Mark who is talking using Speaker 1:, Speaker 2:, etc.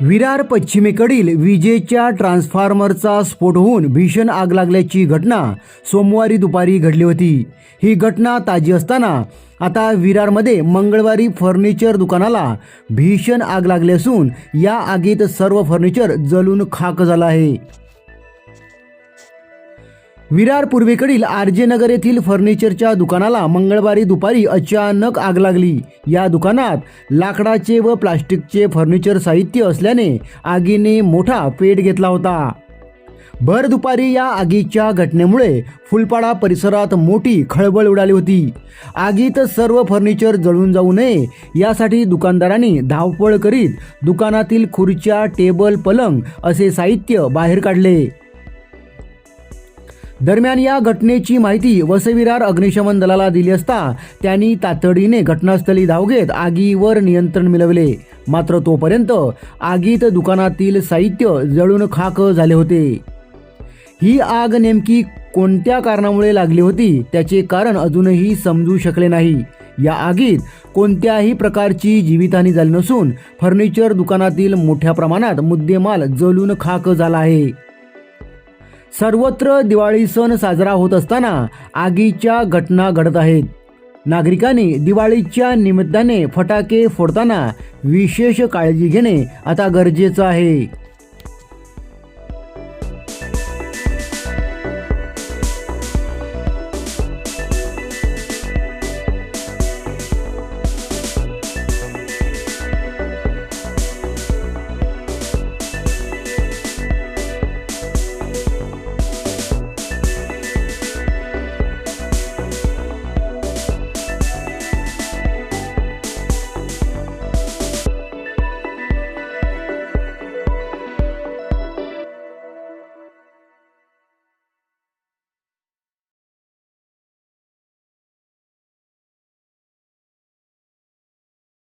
Speaker 1: विरार पश्चिमेकडील विजेच्या ट्रान्सफॉर्मरचा स्फोट होऊन भीषण आग लागल्याची घटना सोमवारी दुपारी घडली होती. ही घटना ताजी असताना आता विरारमध्ये मंगळवारी फर्निचर दुकानाला भीषण आग लागली असून या आगीत सर्व फर्निचर जळून खाक झालं आहे. विरार पूर्वेकडील आरजे नगर येथील फर्निचरच्या दुकानाला मंगळवारी दुपारी अचानक आग लागली. या दुकानात लाकडाचे व प्लास्टिकचे फर्निचर साहित्य असल्याने आगीने मोठा पेट घेतला होता. भर दुपारी या आगीच्या घटनेमुळे फुलपाडा परिसरात मोठी खळबळ उडाली होती. आगीत सर्व फर्निचर जळून जाऊ नये यासाठी दुकानदारांनी धावपळ करीत दुकानातील खुर्च्या टेबल पलंग असे साहित्य बाहेर काढले. दरम्यान या घटनेची माहिती वसविरार अग्निशमन दलाला दिली असता त्यांनी तातडीने घटनास्थळी धाव घेत आगीवर नियंत्रण मिळवले. मात्र तोपर्यंत आगीत दुकानातील साहित्य जळून खाक झाले होते. ही आग नेमकी कोणत्या कारणामुळे लागली होती त्याचे कारण अजूनही समजू शकले नाही. या आगीत कोणत्याही प्रकारची जीवितहानी झाली नसून फर्निचर दुकानातील मोठ्या प्रमाणात मुद्देमाल जळून खाक झाला आहे. सर्वत्र दिवाळी सण साजरा होत असताना आगीच्या घटना घडत आहेत. नागरिकांनी दिवाळीच्या निमित्ताने फटाके फोडताना विशेष काळजी घेणे आता गरजेचं आहे.